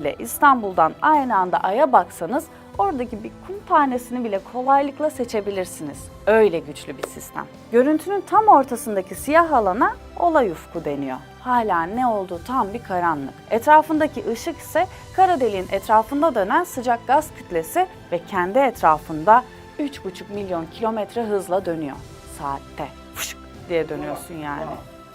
ile İstanbul'dan aynı anda Ay'a baksanız oradaki bir kum tanesini bile kolaylıkla seçebilirsiniz. Öyle güçlü bir sistem. Görüntünün tam ortasındaki siyah alana olay ufku deniyor. Hala ne olduğu tam bir karanlık. Etrafındaki ışık ise kara deliğin etrafında dönen sıcak gaz kütlesi ve kendi etrafında 3,5 milyon kilometre hızla dönüyor saatte. Fışık diye dönüyorsun yani.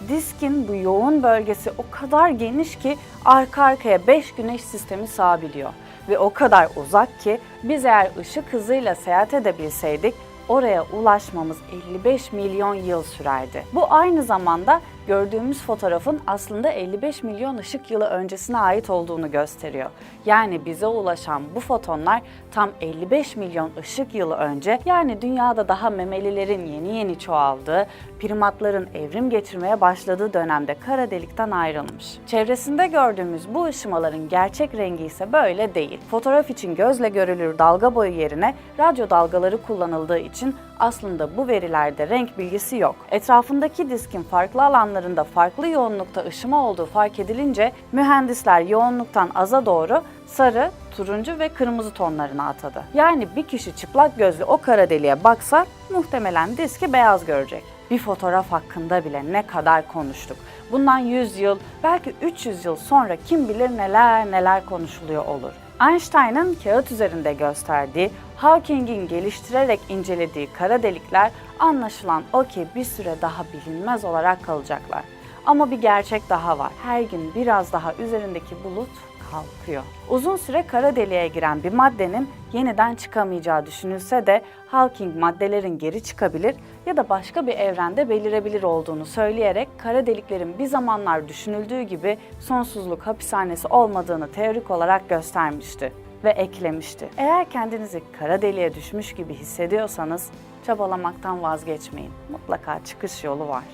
Diskin bu yoğun bölgesi o kadar geniş ki arka arkaya 5 güneş sistemi sağabiliyor. Ve o kadar uzak ki biz eğer ışık hızıyla seyahat edebilseydik oraya ulaşmamız 55 milyon yıl sürerdi. Bu aynı zamanda gördüğümüz fotoğrafın aslında 55 milyon ışık yılı öncesine ait olduğunu gösteriyor. Yani bize ulaşan bu fotonlar tam 55 milyon ışık yılı önce yani dünyada daha memelilerin yeni yeni çoğaldığı, primatların evrim geçirmeye başladığı dönemde kara delikten ayrılmış. Çevresinde gördüğümüz bu ışımaların gerçek rengi ise böyle değil. Fotoğraf için gözle görülür dalga boyu yerine radyo dalgaları kullanıldığı için aslında bu verilerde renk bilgisi yok. Etrafındaki diskin farklı alanlarında farklı yoğunlukta ışıma olduğu fark edilince mühendisler yoğunluktan aza doğru sarı, turuncu ve kırmızı tonlarına atadı. Yani bir kişi çıplak gözle o kara deliğe baksa muhtemelen diski beyaz görecek. Bir fotoğraf hakkında bile ne kadar konuştuk. Bundan 100 yıl, belki 300 yıl sonra kim bilir neler neler konuşuluyor olur. Einstein'ın kağıt üzerinde gösterdiği, Hawking'in geliştirerek incelediği kara delikler anlaşılan o ki bir süre daha bilinmez olarak kalacaklar. Ama bir gerçek daha var. Her gün biraz daha üzerindeki bulut kalkıyor. Uzun süre kara deliğe giren bir maddenin yeniden çıkamayacağı düşünülse de Hawking maddelerin geri çıkabilir ya da başka bir evrende belirebilir olduğunu söyleyerek kara deliklerin bir zamanlar düşünüldüğü gibi sonsuzluk hapishanesi olmadığını teorik olarak göstermişti ve eklemişti. Eğer kendinizi kara deliğe düşmüş gibi hissediyorsanız çabalamaktan vazgeçmeyin. Mutlaka çıkış yolu var.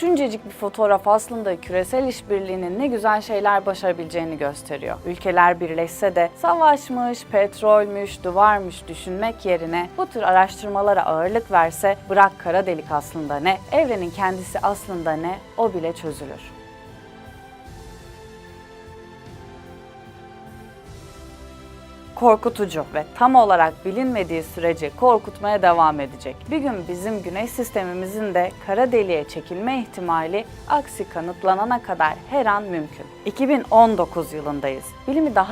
Şuncacık bir fotoğraf aslında küresel işbirliğinin ne güzel şeyler başarabileceğini gösteriyor. Ülkeler birleşse de savaşmış, petrolmüş, duvarmış düşünmek yerine bu tür araştırmalara ağırlık verse bırak kara delik aslında ne, evrenin kendisi aslında ne o bile çözülür. Korkutucu ve tam olarak bilinmediği sürece korkutmaya devam edecek. Bir gün bizim güneş sistemimizin de kara deliğe çekilme ihtimali aksi kanıtlanana kadar her an mümkün. 2019 yılındayız. Bilimi daha